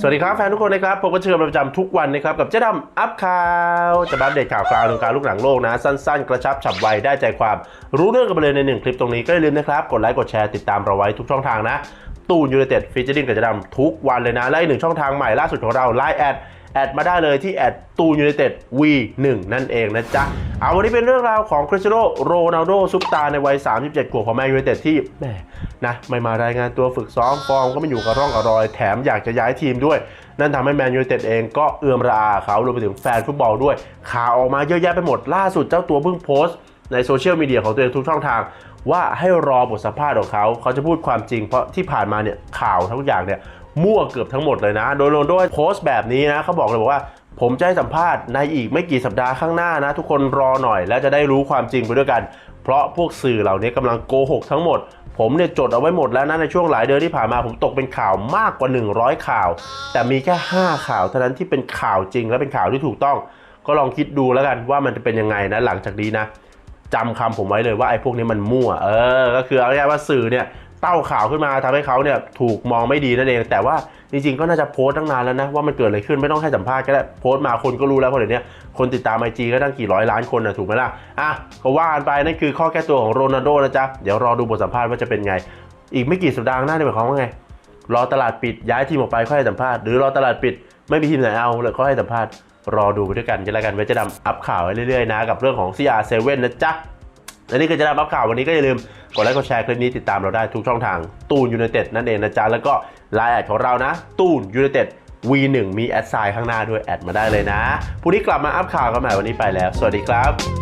สวัสดีครับแฟนทุกคนนะครับผมก็เชิญประจำทุกวันนะครับ กับเจ๊ดำอัพข่าวจะบัปเดตข่าวคราววงการลูกหนังโลกนะ สั้นๆ กระชับฉับไวได้ใจความรู้เรื่องกันไปเลยในหนึ่งคลิปตรงนี้ก็อย่าลืมนะครับ กดไลค์กดแชร์ติดตามเราไว้ทุกช่องทางนะ ตูนยูเนเต็ดฟีเจอร์ดิ้งกับเจ๊ดำทุกวันเลยนะ และอีกหนึ่งช่องทางใหม่ล่าสุดของเราไลน์แอด แอดมาได้เลยที่แอดตูนยูไนเต็ด V1 นั่นเองนะจ๊ะ เอาวันนี้เป็นเรื่องราวของคริสเตียโนโรนัลโดซุปตาร์ในวัย 37 ขวบของแมนยูไนเต็ดที่แหมนะไม่มารายงานตัวฝึกซ้อมฟอร์มก็ไม่อยู่กับร่องกับรอยแถมอยากจะย้ายทีมด้วย นั่นทำให้แมนยูไนเต็ดเองก็เอื้อมระอาเขารวมไปถึงแฟนฟุตบอลด้วย ข่าวออกมาเยอะแยะไปหมดล่าสุดเจ้าตัวเพิ่งโพสต์ในโซเชียลมีเดียของตัวเองทุกช่องทางว่าให้รอบทสัมภาษณ์ของเขา เขาจะพูดความจริงเพราะที่ผ่านมาเนี่ยข่าวทั้งอย่างเนี่ย มั่วเกือบทั้งหมดเลยนะ โดยโรนโดโพสต์แบบนี้นะเขาบอกเลยบอกว่าผมจะให้สัมภาษณ์ในอีกไม่กี่สัปดาห์ข้างหน้านะ ทุกคนรอหน่อย แล้วจะได้รู้ความจริงไปด้วยกัน เพราะพวกสื่อเหล่านี้กำลังโกหกทั้งหมด ผมเนี่ยจดเอาไว้หมดแล้วนะในช่วงหลายเดือนที่ผ่านมาผมตกเป็นข่าวมากกว่า 100 ข่าว แต่มีแค่ 5 ข่าวเท่านั้นที่เป็นข่าวจริง และเป็นข่าวที่ถูกต้อง ก็ลองคิดดูแล้วกันว่ามันจะเป็นยังไงนะหลังจากนี้นะจำคำผมไว้เลยว่าไอ้พวกนี้มันมั่ว เออ ก็คือเอาง่ายว่าสื่อเนี่ย เต้าข่าวขึ้นมาทำให้เขาเนี่ยถูกมองไม่ดีนั่นเอง แต่ว่าจริงๆก็น่าจะโพสต์ตั้งนานแล้วนะว่ามันเกิดอะไรขึ้นไม่ต้องให้สัมภาษณ์ก็ได้โพสต์มาคนก็รู้แล้วเพราะเดี๋ยวนี้คนติดตามไอจีก็ตั้งกี่ร้อยล้านคนนะถูกไหมล่ะอะก็ว่ากันไปนั่นคือข้อแก้ตัวของโรนัลโดนะจ๊ะเดี๋ยวรอดูบทสัมภาษณ์ว่าจะเป็นไง อีกไม่กี่สัปดาห์ข้างหน้าเนี่ยหมายความว่าไงรอตลาดปิดย้ายทีมออกไปค่อยให้สัมภาษณ์หรือรอตลาดปิดไม่มีทีมไหนเอาเลยก็ให้สัมภาษณ์รอดูไปด้วยกันจะแล้วกันไว้จะดำอัพข่าวให้เรื่อยๆนะกับเรื่องของ CR7 นะจ๊ะ และนี่คือจะได้รับข่าววันนี้ก็อย่าลืมกดไลค์กดแชร์คลิปนี้ติดตามเราได้ทุกช่องทางตูนยูไนเต็ดนั่นเองนะจ๊ะแล้วก็ไลน์แอดของเรานะตูนยูไนเต็ด V1 มีแอดไซน์ข้างหน้าด้วยแอดมาได้เลยนะพรุ่งนี้กลับมาอัพข่าวกันใหม่วันนี้ไปแล้ว สวัสดีครับ